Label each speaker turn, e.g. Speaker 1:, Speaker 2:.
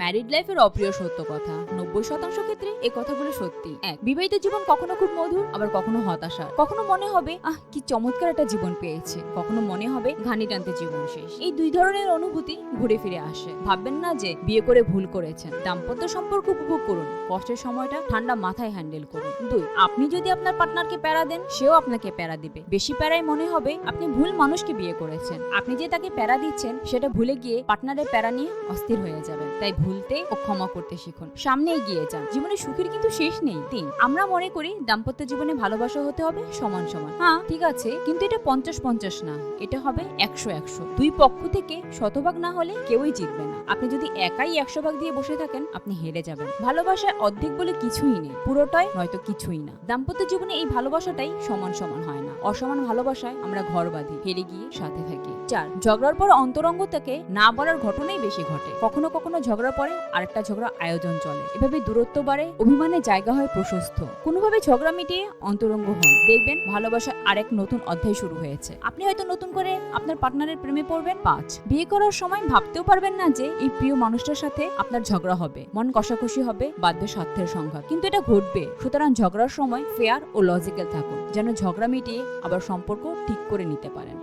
Speaker 1: Married লাইফের অপ্রিয় সত্য কথা। নব্বই শতাংশ ক্ষেত্রে এই কথাগুলো সত্যি। এক, বিবাহিত জীবন কখনো খুব মধুর, আবার কখনো হতাশা কখনো মনে হবে, আহ, কি চমৎকার একটা জীবন পেয়েছে। কখনো মনে হবে, ঘানি টানতে জীবন শেষ। এই দুই ধরনের অনুভূতি ঘুরে ফিরে আসে। ভাববেন না যে, বিয়ে করে ভুল করেছেন। দাম্পত্য সম্পর্ক উপভোগ করুন। কষ্টের সময়টা ঠান্ডা মাথায় হ্যান্ডেল করুন। দুই, আপনি যদি আপনার পার্টনারকে প্যারা দেন, সেও আপনাকে প্যারা দিবে। বেশি প্যারায় মনে হবে, আপনি ভুল মানুষকে বিয়ে করেছেন। আপনি যে তাকে প্যারা দিচ্ছেন, সেটা ভুলে গিয়ে পার্টনারের প্যারা নিয়ে অস্থির হয়ে যাবেন। তাই ভুলতে ও ক্ষমা করতে শিখুন। সামনে এগিয়ে যান। জীবনে সুখের কিন্তু শেষ নেই। তিন, আমরা মনে করি দাম্পত্য জীবনে ভালোবাসা হতে হবে সমান সমান। হ্যাঁ ঠিক আছে, কিন্তু এটা পঞ্চাশ পঞ্চাশ না। এটা হবে একশো একশো। দুই পক্ষ থেকে শতভাগ না হলে কেউই জিতবে না। আপনি যদি একাই একশো ভাগ দিয়ে বসে থাকেন, আপনি হেরে যাবেন। ভালোবাসায় অর্ধেক বলে কিছুই নেই। পুরোটাই নয়তো কিছুই না। দাম্পত্য জীবনে এই ভালোবাসাটাই সমান সমান হয় না। অসমান ভালোবাসায় আমরা ঘর বাঁধি, হেরে গিয়ে সাথে থাকি। চার, ঝগড়ার পর অন্তরঙ্গ থেকে না বলার ঘটনাই বেশি ঘটে। কখনো কখনো ঝগড়া পরে আরেকটা ঝগড়া আয়োজন চলে। এভাবে দূরত্ব বাড়ে অভিমানের জায়গা হয় প্রশস্ত। কোনোভাবে ঝগড়া মিটিয়ে অন্তরঙ্গ হন। দেখবেন ভালোবাসার আরেক নতুন অধ্যায় শুরু হয়েছে। আপনি হয়তো নতুন করে আপনার পার্টনারের প্রেমে পড়বেন পাঁচ। বিয়ে করার সময় ভাবতেও পারবেন না যে এই প্রিয় মানুষটার সাথে আপনার ঝগড়া হবে। মন কষাকষি হবে, বাধ্য স্বার্থের সংঘাত। কিন্তু এটা ঘটবে। সুতরাং ঝগড়ার সময় ফেয়ার ও লজিক্যাল থাকুন, যেন ঝগড়া মিটিয়ে আবার সম্পর্ক ঠিক করে নিতে পারেন।